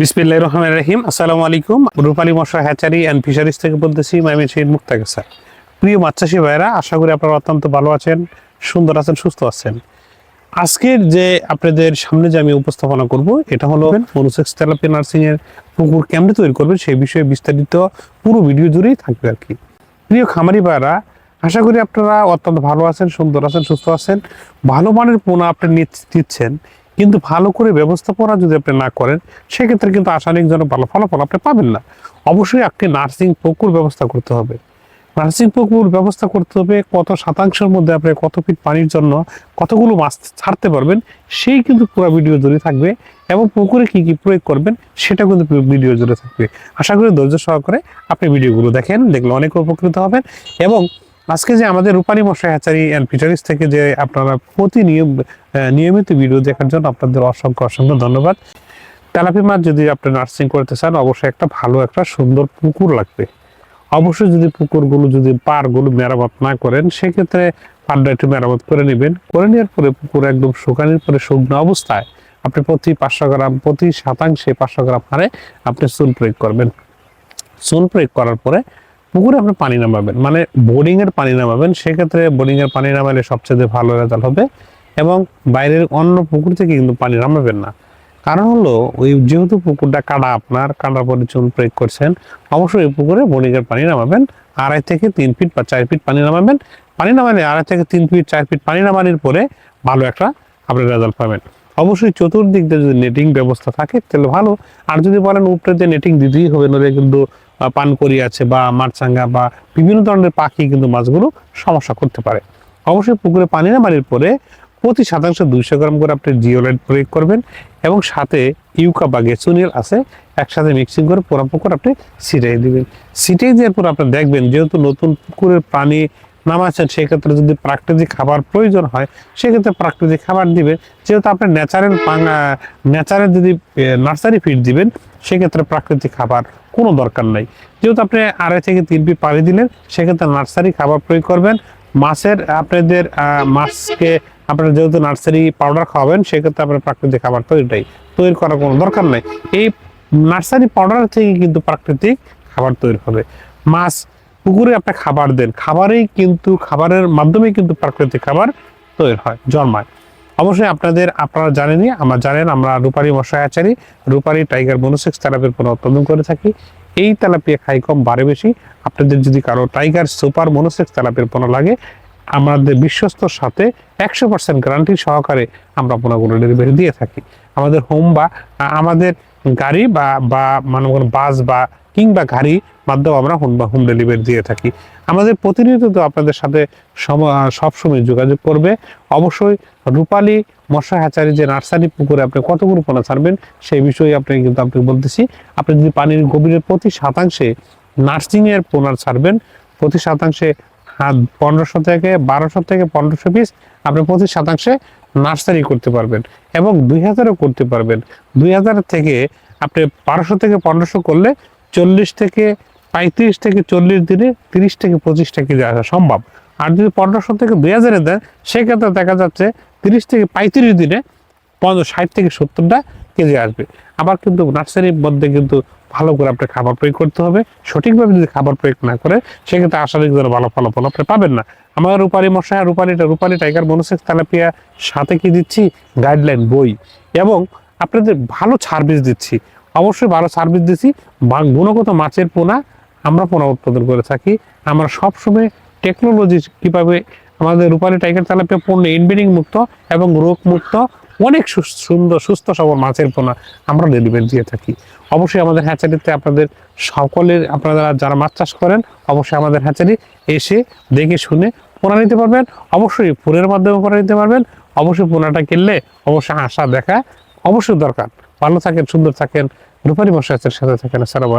বিসমিল্লাহ রহমান রহিম। আসসালামু আলাইকুম। রূপালী মশা হ্যাচারি অ্যান্ড ফিশারিজ থেকে বলতেছি মাইমি শহীদ মুক্তাকে স্যার। প্রিয় মাছ চাষি ভাইরা আশা করি আপনারা অত্যন্ত ভালো আছেন, সুন্দর আছেন, সুস্থ আছেন। আজকের যে আপনাদের সামনে যে আমি উপস্থাপনা করব, এটা হলো মনুসেক্স থেরাপি নার্সিং এর পুকুর কেমনে তৈরি করবেন সেই বিষয়ে বিস্তারিত পুরো ভিডিও জুড়েই থাকবে আর কি। প্রিয় খামারি ভাইরা আশা করি আপনারা অত্যন্ত ভালো আছেন, সুন্দর আছেন, সুস্থ আছেন, ভালো মানের পোনা আপনি দিচ্ছেন কিন্তু ভালো করে ব্যবস্থাপনা যদি আপনি না করেন, সেক্ষেত্রে কিন্তু আশানিক যেন ভালো ফলাফল আপনি পাবেন না। অবশ্যই আপনি নার্সিং পুকুর ব্যবস্থা করতে হবে। নার্সিং পুকুর ব্যবস্থা করতে হবে, কত শতাংশের মধ্যে আপনি কত ফিট পানির জন্য কতগুলো মাছ ছাড়তে পারবেন, সেই কিন্তু পুরো ভিডিও জুড়ে থাকবে এবং পুকুরে কি কি প্রয়োগ করবেন সেটা কিন্তু ভিডিও জুড়ে থাকবে। আশা করি ধৈর্য সহকারে আপনি ভিডিওগুলো দেখেন, দেখলে অনেক উপকৃত হবেন এবং আজকে যে আমাদের রূপালী মশাই হ্যাচারি অ্যান্ড ফিচারিস থেকে যে আপনারা প্রতি নিয়ম নিয়মিত ভিডিও দেখার জন্য আপনাদের অসংখ্য অসংখ্য ধন্যবাদ। তেলাপি মাছ যদি আপনি নার্সিং করতে চান, অবশ্যই একটা ভালো, একটা সুন্দর পুকুর লাগবে। অবশ্যই যদি পুকুরগুলো, যদি পারগুলো মেরামত না করেন, সেক্ষেত্রে পারটা একটু মেরামত করে নেবেন। করে নেওয়ার পরে পুকুর একদম শুকানোর পরে শুকনো অবস্থায় আপনি প্রতি পাঁচশো গ্রাম, প্রতি শতাংশে পাঁচশো গ্রাম হারে আপনি চুন প্রয়োগ করবেন। চুন প্রয়োগ করার পরে পুকুরে আপনি পানি নামাবেন। মানে বোর্ডিং এর পানি নামাবেন, সেক্ষেত্রে বোর্ডিং এর পানি নামালে সবচেয়ে ভালো রেজাল্ট হবে এবং বাইরের অন্য পুকুর থেকে কিন্তু পানি নামাবেন না। কারণ হলো, ওই যেহেতু পুকুরটা কাটা আপনার কাটার পরে চুন প্রয়োগ করছেন, অবশ্যই এই পুকুরে বোর্ডিং এর পানি নামাবেন। আড়াই থেকে তিন ফিট বা চার ফিট পানি নামাবেন। পানি নামালে আড়াই থেকে তিন ফিট চার ফিট পানি নামানোর পরে ভালো একটা আপনি রেজাল্ট পাবেন। অবশ্যই চতুর্দিক দিয়ে যদি নেটিং ব্যবস্থা থাকে, তাহলে ভালো। আর যদি বলেন উপরে যে নেটিং দিতেই হবে, নইলে কিন্তু আহ, পানকড়ি আছে বা মারচাঙ্গা বা বিভিন্ন ধরনের পাখি কিন্তু মাছগুলো সমস্যা করতে পারে। অবশ্যই পুকুরে পানি নামানোর পরে প্রতি শতাংশ দুইশো গ্রাম করে আপনি জিওলাইট প্রয়োগ করবেন এবং সাথে ইউকা বা গেসুনিল আছে একসাথে মিক্সিং করে পোড়া পুকুর আপনি ছিটাই দেবেন। ছিটিয়ে দেওয়ার পর আপনি দেখবেন যেহেতু নতুন পুকুরের পানি নামাচ্ছেন সেক্ষেত্রে যদি প্রাকৃতিক খাবার প্রয়োজন হয়, সেক্ষেত্রে প্রাকৃতিক খাবার দিবেন। যেহেতু আপনি ন্যাচারাল ন্যাচারাল যদি নার্সারি ফিড দিবেন, সেক্ষেত্রে প্রাকৃতিক খাবার কোনো দরকার নাই। যেহেতু আপনি আড়াই থেকে তিন ফিট পানি দিলেন, সেক্ষেত্রে নার্সারি খাবার প্রয়োগ করবেন। মাছের আপনাদের মাছকে আপনারা যেহেতু নার্সারি পাউডার খাওয়াবেন, সেক্ষেত্রে আপনার প্রাকৃতিক খাবার তৈরিটাই তৈরি করার কোনো দরকার নেই। এই নার্সারি পাউডার থেকে কিন্তু প্রাকৃতিক খাবার তৈরি হবে। মাছ পুকুরে আপনি খাবার দেন। খাবারেই কিন্তু, খাবারের মাধ্যমে কিন্তু প্রাকৃতিক খাবার তৈরি হয়, জন্মায়। অবশ্যই আপনাদের, আপনারা জানেনই আমরা জানেন, আমরা রূপারি মশাই আচারি রূপারি টাইগার মনোসেক্স থেরাপির কোনো উৎপাদন করে থাকি। এই তেলাপিয়া খাই কম বারে বেশি। আপনাদের যদি কারও টাইগার সুপার মনোসেক্স তেলাপির পণ্য লাগে, আমাদের বিশ্বস্তর সাথে একশো পার্সেন্ট গ্যারান্টি সহকারে আমরা পণ্যগুলো ডেলিভারি দিয়ে থাকি। আমাদের হোম বা, আমাদের গাড়ি বা বা মানে বাস বা কিংবা গাড়ি মাধ্যমে আমরা হোম বা হোম ডেলিভারি দিয়ে থাকি। আমাদের প্রতিনিয়ত আপনাদের সাথে সম- সবসময় যোগাযোগ করবে। অবশ্যই রূপালী মশা হ্যাচারি যে নার্সারি পুকুরে আপনি কতগুলো পোনা ছাড়বেন, সেই বিষয়ে আপনি কিন্তু আপনি বলতেছি। আপনি যদি পানির গভীরের প্রতি শতাংশে নার্সিং এর পোনার ছাড়বেন, প্রতি শতাংশে হাত পনেরোশো থেকে বারোশো থেকে পনেরোশো পিস আপনি প্রতি শতাংশে নার্সারি করতে পারবেন এবং দুই হাজারও করতে পারবেন। দুই হাজার থেকে আপনি বারোশো থেকে পনেরোশো করলে চল্লিশ থেকে পঁয়ত্রিশ থেকে চল্লিশ দিনে তিরিশ থেকে পঁচিশটা কেজি আসা সম্ভব। আর যদি পনেরোশো থেকে দুই হাজারে দেন, সেক্ষেত্রে দেখা যাচ্ছে তিরিশ থেকে পঁয়ত্রিশ দিনে পনেরো, ষাট থেকে সত্তরটা কেজি আসবে। আবার কিন্তু নার্সারির মধ্যে কিন্তু ভালো করে আপনার খাবার প্রয়োগ করতে হবে। সঠিকভাবে যদি খাবার প্রয়োগ না করে, সেক্ষেত্রে আশারিক ধরে ভালো ফলাফল আপনি পাবেন না। আমার রূপালী মশা রূপালীটা, রূপালী টাইগার মনোসেক্স তেলাপিয়া সাথে কি দিচ্ছি? গাইডলাইন বই। এবং আপনাদের ভালো সার্ভিস দিচ্ছি। অবশ্যই ভালো সার্ভিস দিছি। বা গুণগত মাছের পোনা আমরা পোনা উৎপাদন করে থাকি। আমরা সবসময় টেকনোলজি কীভাবে আমাদের রূপালী টাইগার তেলাপিয়া পণ্য ইনব্রিডিং মুক্ত এবং রোগ মুক্ত, অনেক সুন্দর, সুস্থ সবল মাছের পোনা আমরা ডেলিভারি দিয়ে থাকি। অবশ্যই আমাদের হ্যাচারিতে আপনাদের সকলের, আপনারা যারা মাছ চাষ করেন, অবশ্যই আমাদের হ্যাচারি এসে দেখে শুনে পোনা নিতে পারবেন। অবশ্যই ফুলের মাধ্যমে পোনা নিতে পারবেন। অবশ্যই পোনাটা কিনলে অবশ্যই আশা দেখা অবশ্যই দরকার। ভালো থাকেন সুন্দর থাকেন। রূপালী মশাইয়ের সাথে থাকেন। আসসালামু